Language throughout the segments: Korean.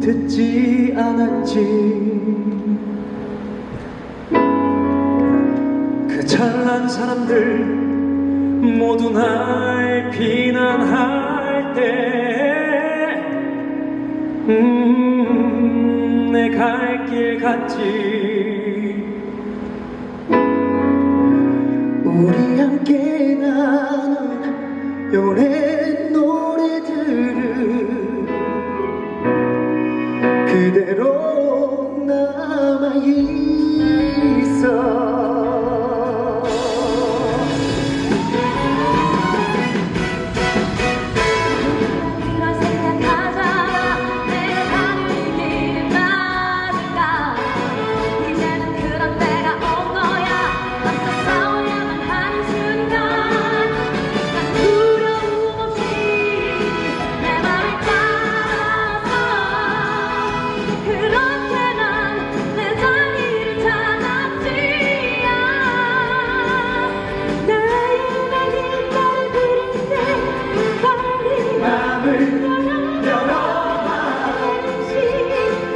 듣지 않았지. 그 잘난 사람들 모두 날 비난할 때 음, 내 갈길 갔지. 우리 함께 그대로 남아있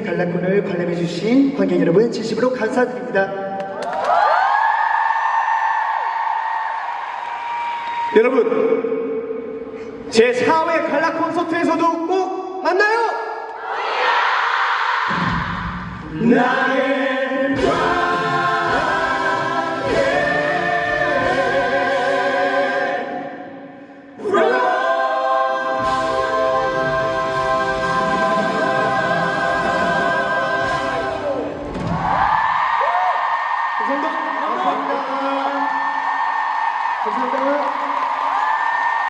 우리 갈라콘을 관람해주신 관객 여러분 진심으로 감사드립니다. 여러분, 제 4회 갈라 콘서트에서도 꼭 만나요! 나의